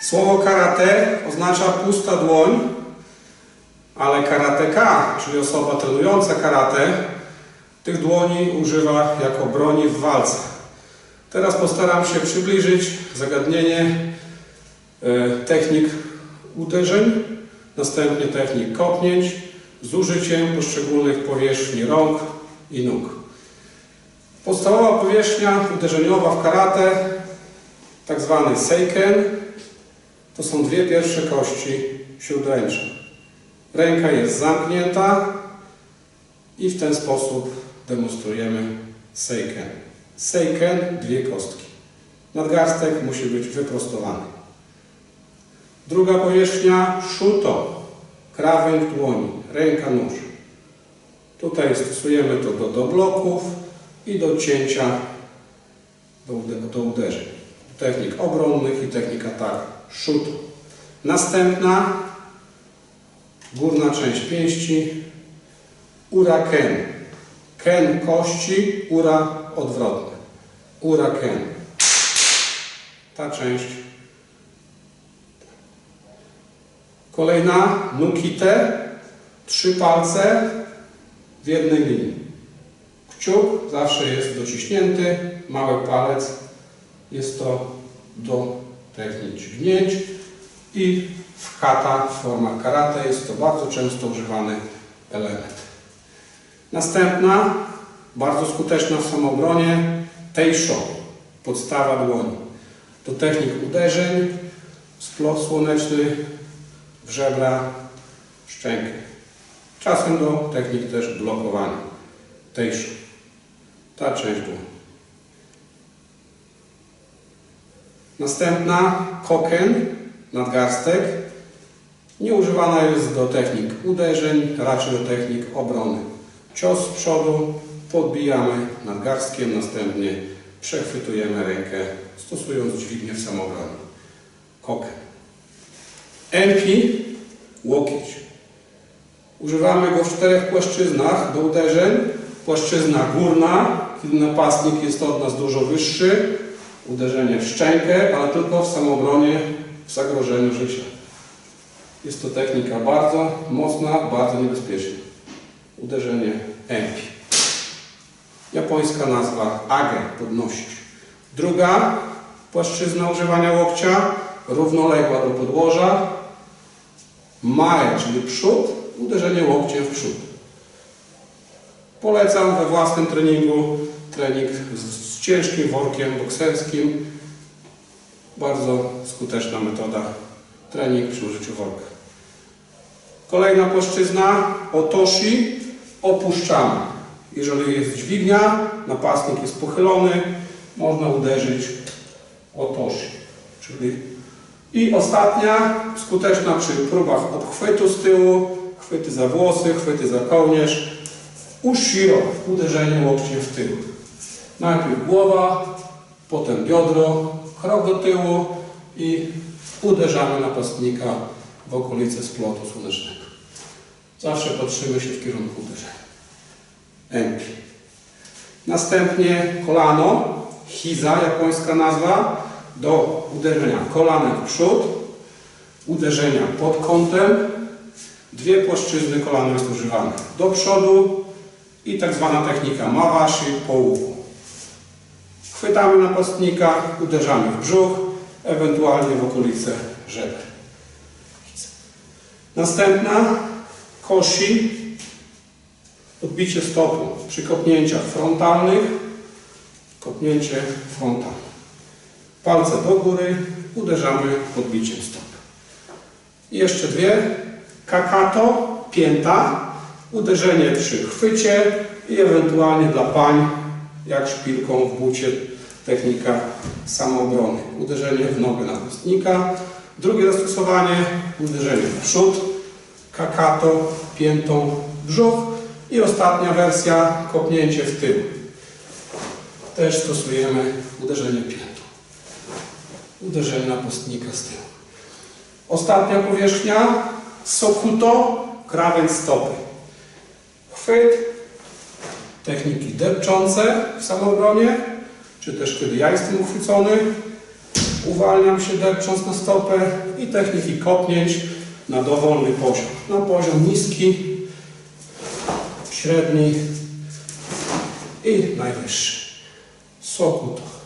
Słowo karate oznacza pusta dłoń, ale karateka, czyli osoba trenująca karate, tych dłoni używa jako broni w walce. Teraz postaram się przybliżyć zagadnienie e, technik uderzeń, następnie technik kopnięć z użyciem poszczególnych powierzchni rąk i nóg. Podstawowa powierzchnia uderzeniowa w karate, tak zwany seiken, to są dwie pierwsze kości śródręcza. Ręka jest zamknięta i w ten sposób demonstrujemy seiken. Seiken, dwie kostki. Nadgarstek musi być wyprostowany. Druga powierzchnia shuto, krawędź dłoni, ręka nóż. Tutaj stosujemy to do, do bloków i do cięcia do, do uderzeń. Technik obronnych i technik ataku. Shuto. Następna górna część pięści ura ken. Kości, ura odwrotne. Ura ken. Ta część. Kolejna nukite. Trzy palce w jednej linii. Kciuk zawsze jest dociśnięty, mały palec jest to do technik dźwignięć i w kata w formach karate jest to bardzo często używany element. Następna, bardzo skuteczna w samobronie, teisho, podstawa dłoni. Do technik uderzeń, splot słoneczny, w żebra, szczękę. Czasem do technik też blokowania. Teisho. Ta część dłoni. Następna koken, nadgarstek. Nie używana jest do technik uderzeń, raczej do technik obrony. Cios z przodu, podbijamy nadgarstkiem, następnie przechwytujemy rękę, stosując dźwignię w samobronie. Koken. Empi, łokieć. Używamy go w czterech płaszczyznach do uderzeń. Płaszczyzna górna, kiedy napastnik jest od nas dużo wyższy. Uderzenie w szczękę, ale tylko w samobronie, w zagrożeniu życia. Jest to technika bardzo mocna, bardzo niebezpieczna. Uderzenie empi. Japońska nazwa age, podnosić. Druga płaszczyzna używania łokcia, równoległa do podłoża. Mae, czyli przód, uderzenie łokciem w przód. Polecam we własnym treningu trening z, ciężkim workiem bokserskim. Bardzo skuteczna metoda trening przy użyciu worka. Kolejna płaszczyzna otoshi opuszczamy. Jeżeli jest dźwignia, napastnik jest pochylony, można uderzyć otoshi. Czyli i ostatnia, skuteczna przy próbach obchwytu z tyłu, chwyty za włosy, chwyty za kołnierz, ushiro, uderzenie łokciem w tył. Najpierw głowa, potem biodro, krok do tyłu i uderzamy napastnika w okolice splotu słonecznego. Zawsze patrzymy się w kierunku uderzenia. Empi. Następnie kolano, hiza, japońska nazwa, do uderzenia kolanem w przód, uderzenia pod kątem, dwie płaszczyzny kolana jest używane do przodu i tak zwana technika mawashi po łuku. Chwytamy napastnika, uderzamy w brzuch, ewentualnie w okolice żeber. Następna koshi, odbicie stopu przy kopnięciach frontalnych, kopnięcie frontalne. Palce do góry, uderzamy podbiciem stóp. I jeszcze dwie. Kakato, pięta, uderzenie przy chwycie i ewentualnie dla pań, jak szpilką w bucie, technika samoobrony. Uderzenie w nogę napastnika. Drugie zastosowanie, uderzenie w przód, kakato, piętą brzuch i ostatnia wersja, kopnięcie w tył. Też stosujemy uderzenie piętą uderzenie napastnika z tyłu. Ostatnia powierzchnia, sokuto, krawędź stopy. Chwyt, techniki depczące w samobronie, czy też kiedy ja jestem uchwycony, uwalniam się depcząc na stopę i techniki kopnięć na dowolny poziom. Na poziom niski, średni i najwyższy. Sokuto.